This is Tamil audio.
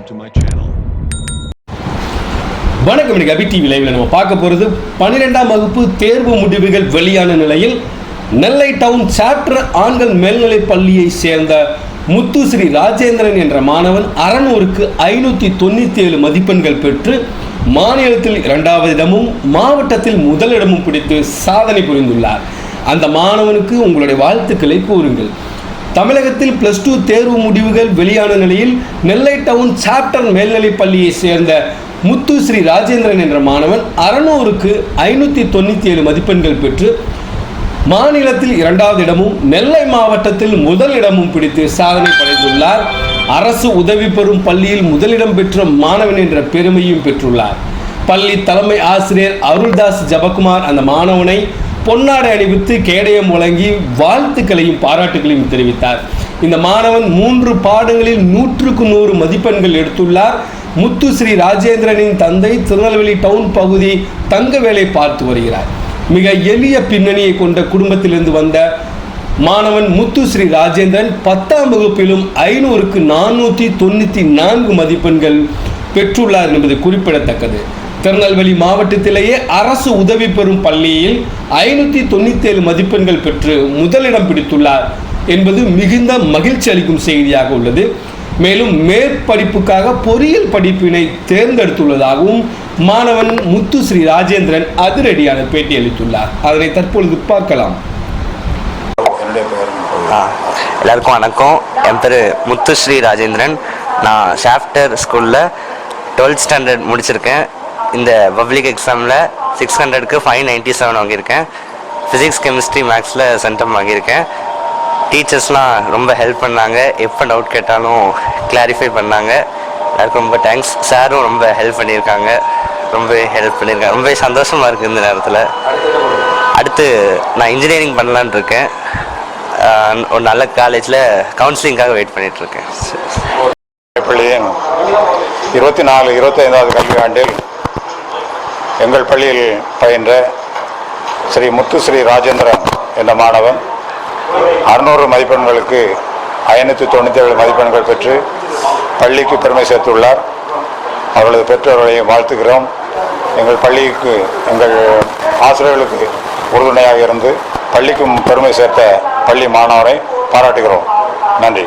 subscribe to my channel. வணக்கம் இன்னைக்கு அபி டிவி லைவ்ல நம்ம பார்க்க போறது பன்னிரெண்டாம் வகுப்பு தேர்வு முடிவுகள் வெளியான நிலையில் நெல்லை டவுன் சாப்டர் ஆண்கள் மேல்நிலை பள்ளியை சேர்ந்த முத்து ஸ்ரீ ராஜேந்திரன் என்ற மாணவன் அறநூறுக்கு ஐநூத்தி தொண்ணூத்தி ஏழு மதிப்பெண்கள் பெற்று மாநிலத்தில் இரண்டாவது இடமும் மாவட்டத்தில் முதலிடமும் பிடித்து சாதனை புரிந்துள்ளார் அந்த மாணவனுக்கு உங்களுடைய வாழ்த்துக்களை கூறுங்கள் தமிழகத்தில் பிளஸ் டூ தேர்வு முடிவுகள் வெளியான நிலையில் நெல்லை டவுன் சாப்டர் மேல்நிலைப் பள்ளியை சேர்ந்த முத்து ஸ்ரீ ராஜேந்திரன் என்ற மாணவன் அறநூறுக்கு ஐநூற்றி தொண்ணூற்றி ஏழு மதிப்பெண்கள் பெற்று மாநிலத்தில் இரண்டாவது இடமும் நெல்லை மாவட்டத்தில் முதல் இடமும் பிடித்து சாதனை படைத்துள்ளார். அரசு உதவி பெறும் பள்ளியில் முதலிடம் பெற்ற மாணவன் என்ற பெருமையும் பெற்றுள்ளார். பள்ளி தலைமை ஆசிரியர் அருள்தாஸ் ஜபகுமார் அந்த மாணவனை பொன்னாடை அணிவித்து கேடயம் வழங்கி வாழ்த்துக்களையும் பாராட்டுகளையும் தெரிவித்தார். இந்த மாணவன் மூன்று பாடங்களில் நூற்றுக்கு நூறு மதிப்பெண்கள் எடுத்துள்ளார். முத்து ஸ்ரீ ராஜேந்திரனின் தந்தை திருநெல்வேலி டவுன் பகுதி தங்க வேலை பார்த்து வருகிறார். மிக எளிய பின்னணியை கொண்ட குடும்பத்திலிருந்து வந்த மாணவன் முத்து ஸ்ரீ ராஜேந்திரன் பத்தாம் வகுப்பிலும் ஐநூறுக்கு நானூற்றி தொண்ணூற்றி நான்கு மதிப்பெண்கள் பெற்றுள்ளார் என்பது குறிப்பிடத்தக்கது. திருநெல்வேலி மாவட்டத்திலேயே அரசு உதவி பெறும் பள்ளியில் ஐநூற்றி தொண்ணூற்றி ஏழு மதிப்பெண்கள் பெற்று முதலிடம் பிடித்துள்ளார் என்பது மிகுந்த மகிழ்ச்சி அளிக்கும் செய்தியாக உள்ளது. மேலும் மேற்படிப்புக்காக பொறியியல் படிப்பினை தேர்ந்தெடுத்துள்ளதாகவும் மாணவன் முத்து ஸ்ரீ ராஜேந்திரன் அதிரடியான பேட்டி அளித்துள்ளார். அதனை தற்பொழுது பார்க்கலாம். எல்லாருக்கும் வணக்கம். என் பேர் முத்துஸ்ரீ ராஜேந்திரன். நான் ஷாஃப்டர் ஸ்கூலில் டுவெல்த் ஸ்டாண்டர்ட் முடிச்சிருக்கேன். இந்த பப்ளிக் எக்ஸாமில் சிக்ஸ் ஹண்ட்ரடுக்கு ஃபைவ் நைன்ட்டி செவன் வாங்கியிருக்கேன். ஃபிசிக்ஸ் கெமிஸ்ட்ரி மேக்ஸில் சென்டம் வாங்கியிருக்கேன். டீச்சர்ஸ்லாம் ரொம்ப ஹெல்ப் பண்ணாங்க. எப்போ டவுட் கேட்டாலும் கிளாரிஃபை பண்ணாங்க. எல்லாருக்கும் ரொம்ப தேங்க்ஸ் சாரும் ரொம்ப ஹெல்ப் பண்ணியிருக்காங்க. ரொம்ப ஹெல்ப் பண்ணியிருக்காங்க. ரொம்ப சந்தோஷமாக இருக்குது இந்த நேரத்தில். அடுத்து நான் இன்ஜினியரிங் பண்ணலான்னு இருக்கேன். ஒரு நல்ல காலேஜில் கவுன்சிலிங்காக வெயிட் பண்ணிகிட்ருக்கேன் இருபத்தி நாலு இருபத்தைந்தாவது கல்வியாண்டில் எங்கள் பள்ளியில் பயின்ற ஸ்ரீ முத்து ஸ்ரீ ராஜேந்திரன் என்ற மாணவன் அறுநூறு மதிப்பெண்களுக்கு ஐநூற்றி தொண்ணூற்றி ஏழு மதிப்பெண்கள் பெற்று பள்ளிக்கு பெருமை சேர்த்துள்ளார். அவர்களது பெற்றோர்களையும் வாழ்த்துகிறோம். எங்கள் பள்ளிக்கு எங்கள் ஆசிரியர்களுக்கு உறுதுணையாக இருந்து பள்ளிக்கும் பெருமை சேர்த்த பள்ளி மாணவரை பாராட்டுகிறோம். நன்றி.